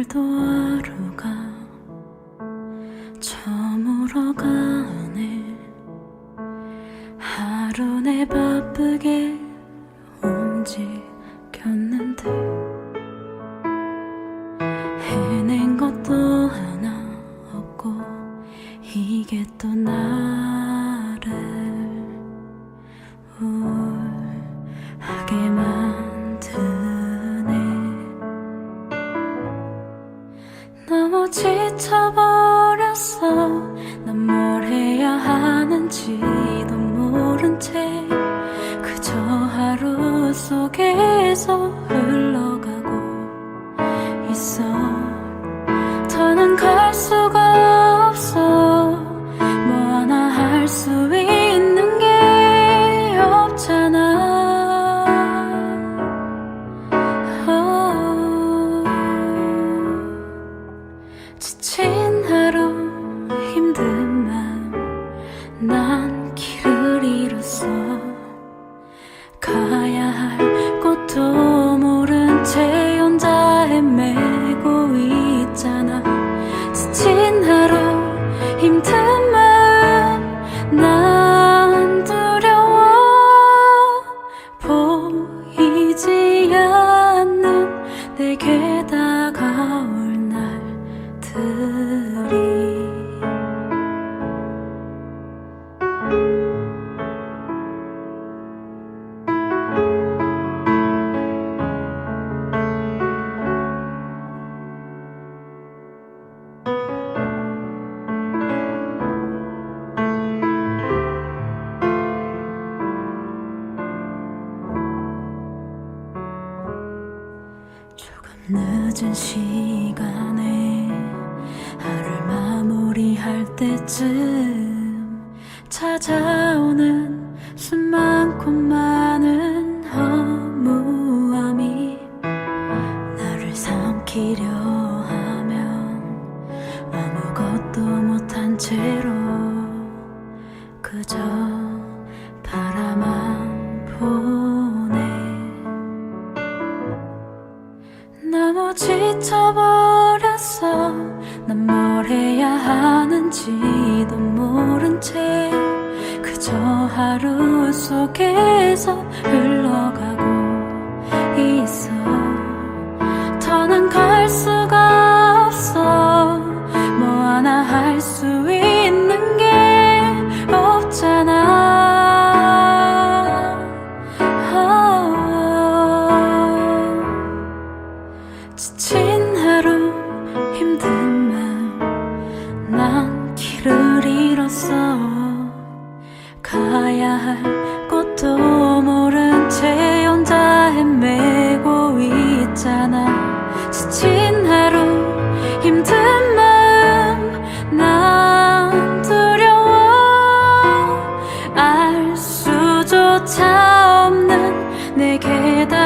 오늘도 하루가 저물어 가네. 하루 내 바쁘게 움직였는데 해낸 것도 하나 없고 이게 또 나를 지쳐버렸어 난 뭘 해야 하는지도 모른 채 그저 하루 속에서 날들 때쯤 찾아오는 숨 많고 많은 허무함이 나를 삼키려 하면 아무것도 못한 채로 그저 바라만 보네. 너무 지쳐버렸어 난 뭘 해야 하 는지도 모른 채 그저 하루 속에서 흘러 잃었어 가야 할 곳도 모른 채 혼자 헤매고 있잖아. 지친 하루 힘든 맘난 두려워. 알 수조차 없는 내게 다